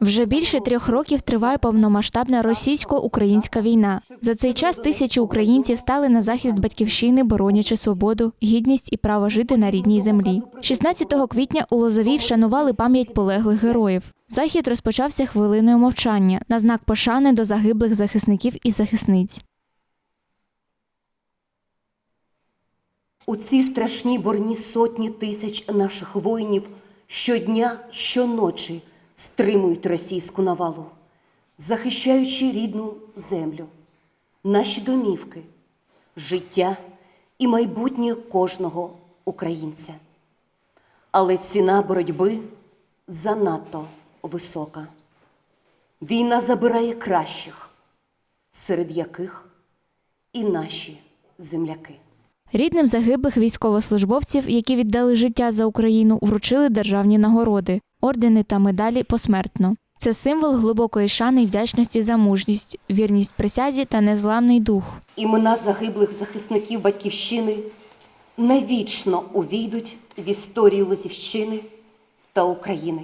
Вже більше трьох років триває повномасштабна російсько-українська війна. За цей час тисячі українців стали на захист батьківщини, боронячи свободу, гідність і право жити на рідній землі. 16 квітня у Лозовій вшанували пам'ять полеглих героїв. Захід розпочався хвилиною мовчання на знак пошани до загиблих захисників і захисниць. У ці страшні борні сотні тисяч наших воїнів щодня, щоночі стримують російську навалу, захищаючи рідну землю, наші домівки, життя і майбутнє кожного українця. Але ціна боротьби занадто висока. Війна забирає кращих, серед яких і наші земляки. Рідним загиблих військовослужбовців, які віддали життя за Україну, вручили державні нагороди, ордени та медалі посмертно. Це символ глибокої шани й вдячності за мужність, вірність присязі та незламний дух. Імена загиблих захисників Батьківщини навічно увійдуть в історію Лозівщини та України.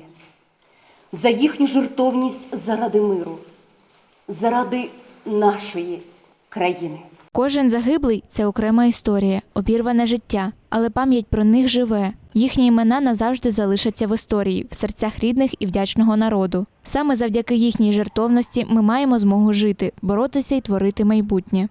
За їхню жертовність заради миру, заради нашої країни. Кожен загиблий це окрема історія, обірване життя, але пам'ять про них живе. Їхні імена назавжди залишаться в історії, в серцях рідних і вдячного народу. Саме завдяки їхній жертовності ми маємо змогу жити, боротися і творити майбутнє.